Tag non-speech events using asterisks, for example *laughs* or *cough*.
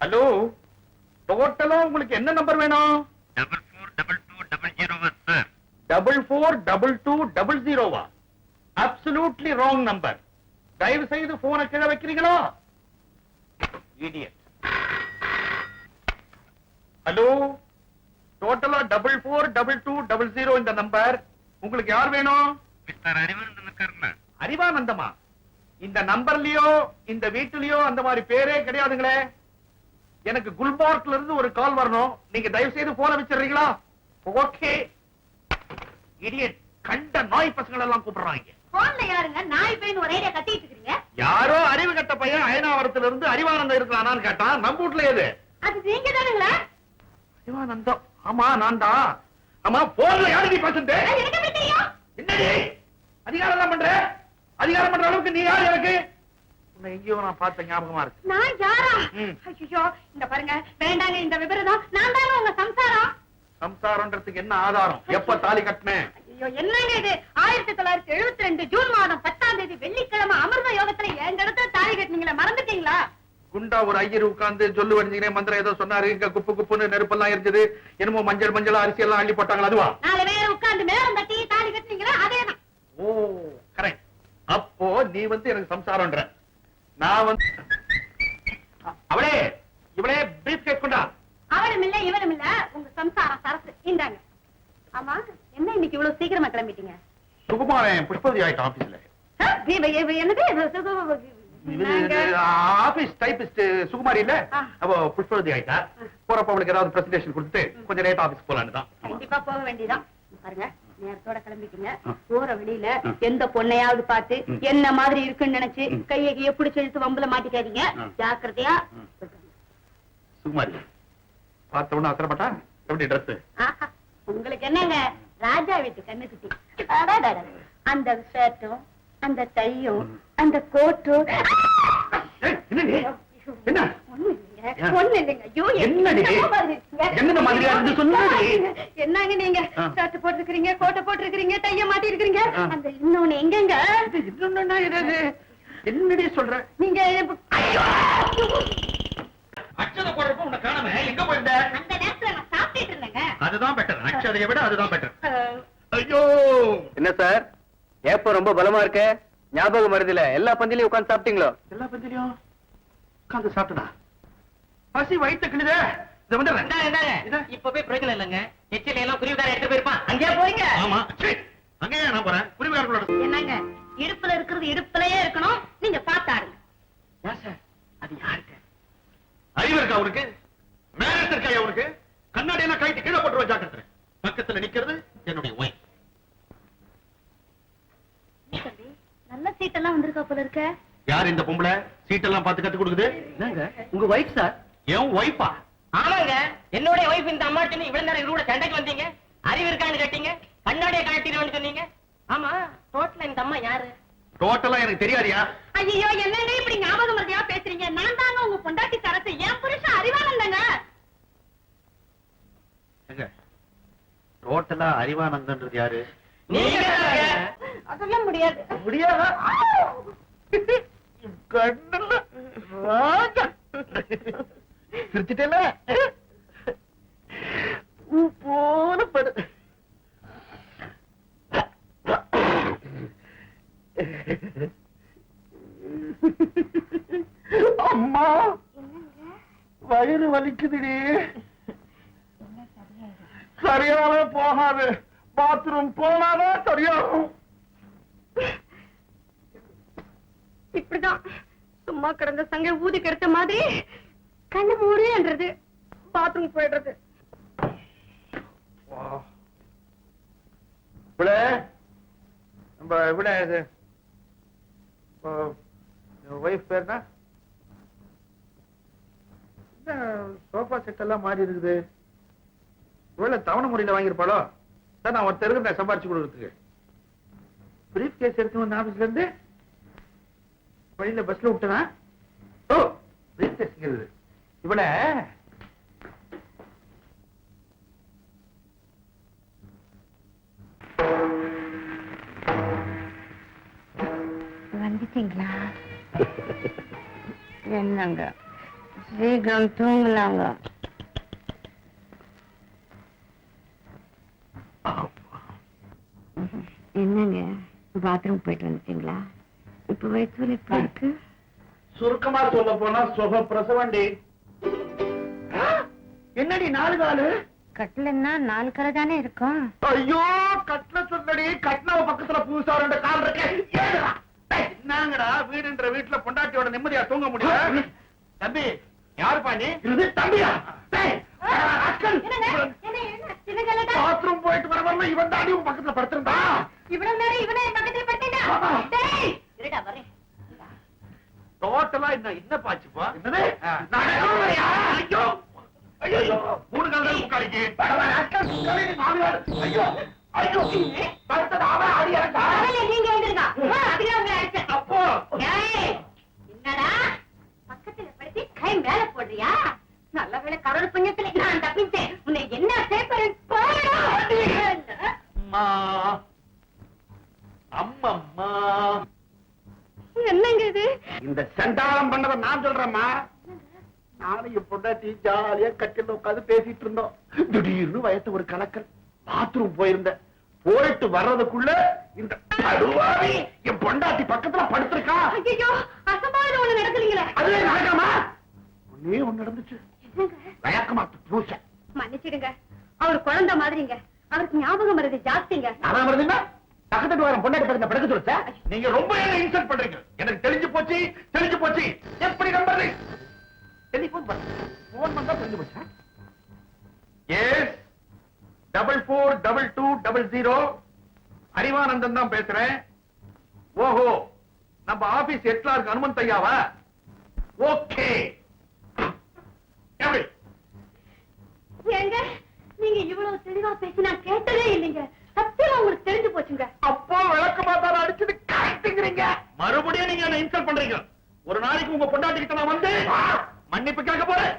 Hello டோட்டலா உங்களுக்கு என்ன நம்பர் வேணும்? Double four double two double ஜீரோவா sir double four double two double ஜீரோவா அப்சல்யூட்லி ராங் நம்பர் தயவு செய்து போனை கீழே வைக்கிறீங்களா? இடியட் ஹலோ டோட்டலா double four double two double zero இந்த நம்பர் உங்களுக்கு யார் வேணும்? மிஸ்டர் அறிவரந்தன் இருக்காருண்ணா அறிவானந்தமா? இந்த நம்பர்லயோ இந்த வீட்டுலயோ அந்த மாதிரி பேரே கிடையாதுங்களே. எனக்கு குல்பார்க்ல இருந்து ஒரு கால் வரணும். நீங்க தயவு செய்து போன வச்சிடுறீங்களா ஓகே இடியட் கண்ட நாய் பசங்களை எல்லாம் கூப்பிடுறாங்க. போன்ல யாருங்க? நாய் பேன் ஒரு கத்திட்டு இருக்கீங்க யாரோ அறிவு கட்ட பையன் அயனாவரத்துல இருந்து அறிவானந்தம் இருக்கிறானான்னு கேட்டான் நம்ம வீட்டுல எது? அது நீங்க தானுங்களா? அறிவானந்தம் ஆமா நான் தான் ஆமா போன்ல யாரு நீ பேசுறது? என்னடி? அதிகாரம் பண்ற? அதிகாரம் பண்ற அளவுக்கு நீ யார் எனக்கு? உன்னை எங்கேயோ நான் பார்த்த ஞாபகமா இருக்கு. நான் யாரா. ஐயோ இந்த பாருங்க வேண்டாங்க இந்த விபரீதம். நான் தாங்க உங்க சம்சாரம். சம்சாரம்ன்றதுக்கு என்ன ஆதாரம்? எப்ப தாலி கட்டினேன்? ஐயோ என்னங்க இது? ஆயிரத்தி தொள்ளாயிரத்தி எழுபத்தி ரெண்டு ஜூன் மாதம் பத்தாம் தேதி வெள்ளிக்கிழமை அமிர்த யோகத்துல எங்க இடத்துல தாலி கட்டினீங்களா மறந்துட்டீங்களா? குண்டா ஒரு ஐயர் உட்கார்ந்து சொல்லு வடிஞ்சுக்கிறேன் மந்திரம் ஏதோ சொன்னாரு. இங்க குப்பு குப்புன்னு நெருப்பெல்லாம் இருந்தது என்னமோ மஞ்சள் மஞ்சள் அரிசி எல்லாம் அள்ளி போட்டாங்களா? அதுவா? நாலு பேர் உட்கார்ந்து மேலம் தட்டி தாலி கட்டினீங்களா? அதேதான் ஓ கரெக்ட் அப்போ நீ வந்து எனக்கு சம்சாரம்ன்ற. நான் வந்து அவளே இவளே பிரீஃப் கேஸ் கொண்டா. அவளும் இல்ல இவனும் இல்ல. உங்க சம்சாரம் சரசு. இந்தாங்க. ஆமா என்ன இன்னைக்கு இவ்வளவு சீக்கிரமா கிளம்பிட்டீங்க? சுகுமாரன் புஷ்பவதி ஆயிட்டான் ஆபீஸ்ல என்னது? ஆபீஸ் டைபிஸ்ட் சுகுமாரி இல்ல. அவ புஷ்பவதி ஆயிட்டா. போறப்ப அவளுக்கு ஏதாவது பிரசன்டேஷன் கொடுத்துட்டு கொஞ்சம் லேட் ஆபீஸ் போலான்னு தான் கண்டிப்பா போக வேண்டியதான் பாருங்க. நேரத்தோட கிளம்பிக்கீங்க. போற வழியில. எந்த பொண்ணையாவது பார்த்து. என்ன மாதிரி இருக்குன்னு நினைச்சு. கையை பிடிச்சு இழுத்து வம்புல மாட்டிக்காதீங்க. ஜாக்கிரதையா ம். சுகுமாரி பார்த்த உடனே அசரப்பட்டா எப்படி ட்ரெஸ் உங்களுக்கு என்னங்க ராஜா வீட்டு கண்ணு குட்டி. அந்த ஷர்ட்டும் அந்த டையும் அந்த கோட்டும் என்ன என்னங்க நீங்க. ஷர்ட் போட்டுருக்கீங்க கோட்டை போட்டுருக்கீங்க டைய மாட்டி இருக்கீங்க. அந்த இன்னொன்னு எங்கங்க? இன்னொன்னா என்னது? என்னடி சொல்ற? நீங்க அச்சதை போடுறப்ப உன்னை காணாம எங்க போயிருந்த? அந்த நேரத்துல நான் சாப்பிட்டுட்டு இருந்தேங்க. அதுதான் பெட்டர் அச்சதையை விட அதுதான் பெட்டர் ஐயோ! என்ன சார்? ஏப்ப ரொம்ப பலமா இருக்க? ஞாபகம் வருதுல எல்லா பந்திலையும் உட்கார்ந்து சாப்பிட்டீங்களோ? எல்லா பந்திலையும் உட்கார்ந்து சாப்பிட்டனா? பசி வயித்த கிளுதே இத இதா. இப்ப போய் பிரயோஜனம் இல்லைங்க. எச்சில எல்லாம் குருவிக்கார எடுத்து போயிருப்பான். அங்கேயே போய்ங்க ஆமா. அங்கேயே நான் போறேன். குருவிகாரங்களோட என்னங்க? இடுப்புல இருக்கிறது இடுப்புலயே இருக்கணும். நீங்க பார்த்தாருங்க சார்? அது யாருக்கு? அறிவு இருக்கா அவனுக்கு? மேனஸ் இருக்கா அவனுக்கு? கண்ணாடி எல்லாம் கைட்டு கீழே போட்டு வச்சாக்கத்துல பக்கத்துல நிக்கிறது என்னுடைய ஒய் நல்ல சீட்டெல்லாம் வந்திருக்கா போல இருக்க. யார் இந்த பொம்பளை? சீட்டெல்லாம் பார்த்து கத்து கொடுக்குது? உங்க ஒய்ஃப் சார் என் ஒய்ஃபா ஆமாங்க. என்னுடைய ஒய்ஃப் இந்த அம்மாட்டு இவ்வளவு நேரம் இவரு கூட சண்டைக்கு வந்தீங்க? அறிவு இருக்கான்னு கேட்டீங்க? கண்ணாடியை கழட்டிடுவேன்னு சொன்னீங்க? ஆமா டோட்டலா இந்த அம்மா யாரு? டோட்டலா எனக்கு தெரியாதியா. ஐயோ என்னங்க இப்படி ஞாபகம் மறதியா பேசுறீங்க? நான் தாங்க உங்க பொண்டாட்டி சரசு. என் புருஷன் அறிவானந்தங்க. டோட்டலா அறிவானந்தன்றது யாரு. அதெல்லாம் முடியாது. முடியாதா? கண்ணுல ராஜா. சிரிச்சிட்டேல பூ போல படு அம்மா! வயிறு வலிக்குதுடி. சரியாவே போகாது. பாத்ரூம் போனாதான் சரியாகும். இப்படிதான் சும்மா கிடந்த சங்க ஊதி கெடுத்த மாதிரி கண்ணு மூடுன்றது பாத்ரூம் போயிடுறது. இவ்வளோ நம்ம இவ்வளோ இது? ஒய்ஃப் பேர்னா என்ன? சோஃபா செட் எல்லாம் மாறி இருக்குது. இவ்வளோ தவணை முறையில் வாங்கியிருப்பாளோ? சார் நான் ஒருத்தருக்கு நான் சம்பாரிச்சு கொடுக்குறதுக்கு. பிரீஃப் கேஸ் எடுத்து வந்து ஆபீஸ்ல இருந்து வழியில பஸ்ல விட்டனா? ஓ பிரீஃப் கேஸ்ங்கிறது இவ்வளோ வந்துட்டீங்களா? *laughs* என்னங்க? சீக்கிரம் தூங்கலாங்க. என்னங்க? பாத்ரூம் போயிட்டு வந்துட்டீங்களா? இப்ப வயிற்று இருக்கு சுருக்கமா சொல்ல போனா சுக பிரசவண்டி என்னடி நாலு காலு? கட்டிலன்னா நாலு கரை தானே இருக்கும். ஐயோ கட்டில சொன்னடி கட்டினவ பக்கத்துல புதுசா ரெண்டு கால் இருக்கு. என்னங்கடா வீடுன்ற வீட்டுல பொண்டாட்டியோட நிம்மதியா தூங்க முடியல? தம்பி யாருப்பா நீ? இது தம்பியா. பாத்ரூம் போயிட்டு வர வரல இவன் தாண்டி உன் பக்கத்துல படுத்திருந்தா? இவ்வளவு நேரம் இவனே பக்கத்துல படுத்தேடா ஆமா. டேய் இருடா வரேன். டோட்டலா என்ன என்ன பாச்சுப்பா. என்னது? நான்? ஐயோ! ஐயோ மூணு கால் உட்காரிக்கு. ஐயோ ஐயோ படுத்தது அவன் அடி இறக்கா. அவனே நீங்க எழுந்திருக்கா அதுல உங்களை அடிச்சேன். அப்போ. என்னடா? பக்கத்துல படுத்தி கை மேல போடுறியா? நல்ல வேளை கடல் புண்ணியத்துல நான் தப்பிச்சேன். உன்னை என்ன சேர்ப்பேன் அம்மா. அம்மம்மா. என்னங்க இது? இந்த சண்டாளம் பண்ணத நான் சொல்றேம்மா. நானும் என் பொண்டாட்டி ஜாலியா கட்டில உட்காந்து பேசிட்டு இருந்தோம். திடீர்னு வயத்து ஒரு கலக்கல். பாத்ரூம் போயிருந்தேன். போயிட்டு வர்றதுக்குள்ள இந்த படுவாவி என் பொண்டாட்டி பக்கத்துல படுத்திருக்கா. ஐயோ அசம்பாவிதம் ஒண்ணு நடக்கலீங்களே. அதுவே நடக்காமா? ஒன்னே ஒண்ணு நடந்துச்சு. வழக்கமாத்து பூச மன்னிச்சிடுங்க. அவர் குழந்தை மாதிரிங்க. அவருக்கு ஞாபகம் வருது ஜாஸ்திங்க. அதான் வருதுன்னா பக்கத்து வாரம் பொண்டாட்டி பக்கத்துல படுக்க சொல்லுச்சா? நீங்க ரொம்ப இன்சல்ட் பண்றீங்க. எனக்கு தெரிஞ்சு போச்சு தெரிஞ்சு போச்சு. எப்படி நம்புறது? டெலிபோன் பண்ண. போன் பண்ணா தெரிஞ்சு போச்சா yes double double two double zero Arivanandhan தான் பேசுறேன். ஓஹோ நம்ம ஆபீஸ் எட்லாருக்கு அனுமந்த் ஐயாவா ஓகே. எப்படி ஏங்க நீங்க இவ்வளவு தெளிவா பேசி நான் கேட்டதே இல்லைங்க. சத்தியமா உங்களுக்கு தெரிஞ்சு போச்சுங்க. அப்போ விளக்கமா தான் அடிச்சது கரெக்டுங்கிறீங்க மறுபடியும் நீங்க என்ன இன்சல்ட் பண்றீங்க? ஒரு நாளைக்கு உங்க பொண்டாட்டி கிட்ட நான் வந்து மன்னிப்பு கேட்க போறேன்.